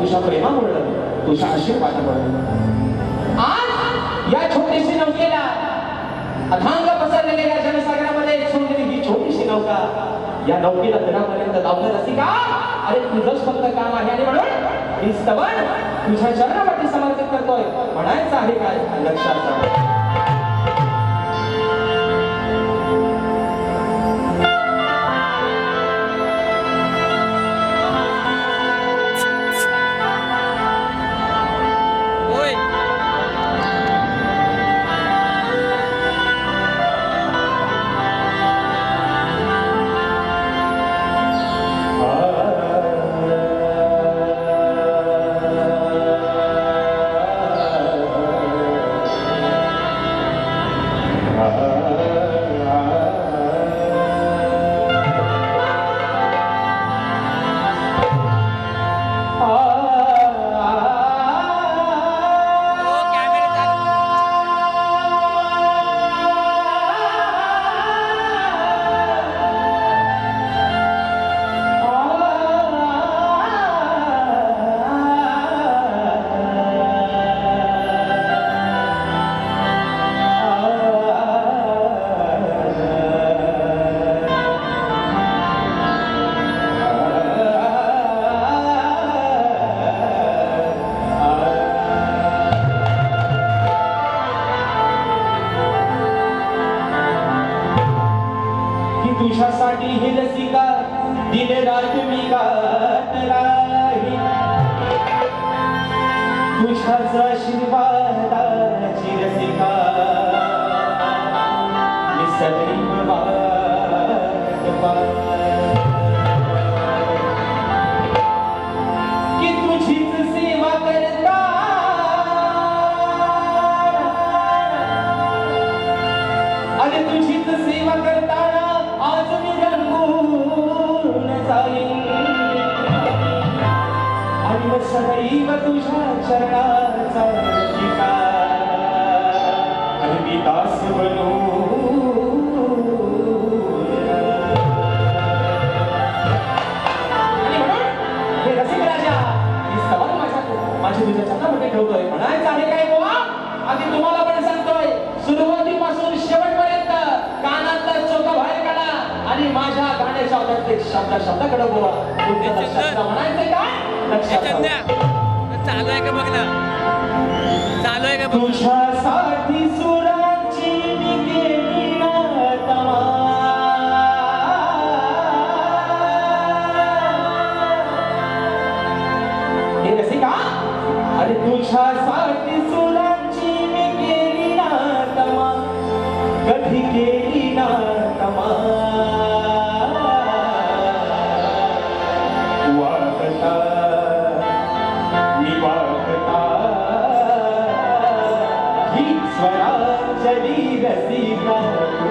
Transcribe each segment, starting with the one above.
तुझ्या प्रेमामुळे तुझ्या आशीर्वादामुळे आज या छोटीशी नौकेला अथांग पसरलेल्या जनसागरामध्ये सोडलेली ही छोटीशी नौका या नौकेला घरापर्यंत लावलं का? अरे तुझंच फक्त काम आहे आणि म्हणून ही स्तवन तुझ्या चरणावरती समर्पित करतोय. म्हणायचं आहे काय? लक्षात ही रसिका दिन रात मी गात राही. तुझ्याच आशीर्वादाची रसिका मी सदैव वाट माझ्या गाण्याच्या शब्द शब्दाकडे ठेवा. म्हणायचंय काय? लक्षात चालू आहे का बघ ना? चालू आहे का बघ? तुझ्यासाठी सुराची मी अरे तुझ्यासाठी सुराची Jessica.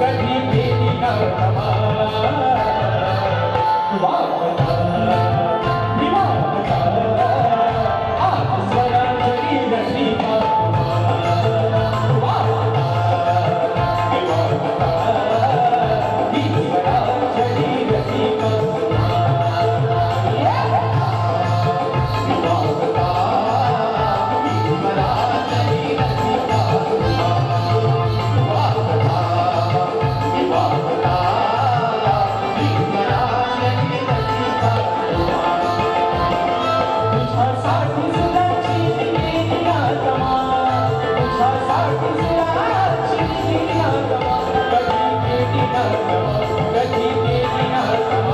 कधी भेटी नव्हता ना तमा